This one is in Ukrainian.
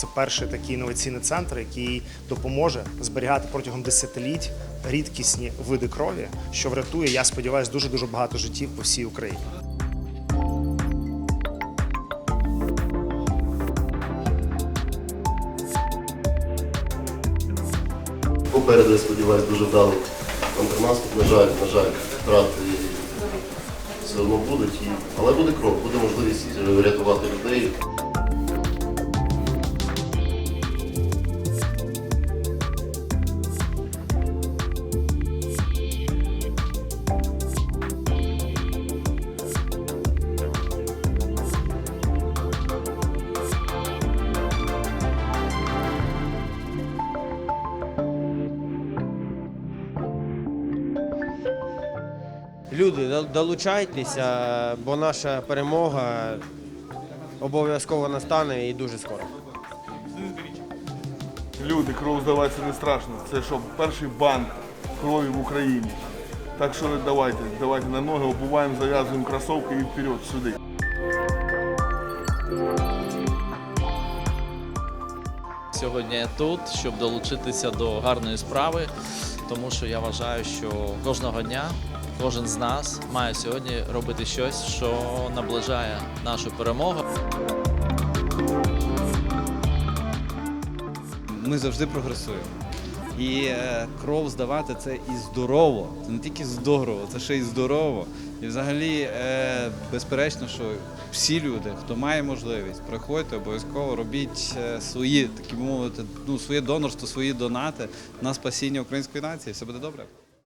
Це перший такий інноваційний центр, який допоможе зберігати протягом десятиліть рідкісні види крові, що врятує, я сподіваюся, дуже дуже багато життів по всій Україні. Попереду, я сподіваюся, дуже вдалий контрнаступ. На жаль, на жаль, втрати все одно будуть, але буде кров, буде можливість е, врятувати людей. Люди, долучайтеся, бо наша перемога обов'язково настане і дуже скоро. Люди, кров здавати не страшно. Це що перший банк крові в Україні. Так що давайте, давайте на ноги, обуваємо, зав'язуємо кросовки і вперед сюди. Сьогодні я тут, щоб долучитися до гарної справи, тому що я вважаю, що кожного дня кожен з нас має сьогодні робити щось, що наближає нашу перемогу. ми завжди прогресуємо. І е, кров здавати це і здорово. Це не тільки здорово, це ще й здорово. І взагалі, е, безперечно, що всі люди, хто має можливість, приходьте, обов'язково робіть е, свої, такі мовити, ну, своє донорство, свої донати на спасіння української нації. Все буде добре.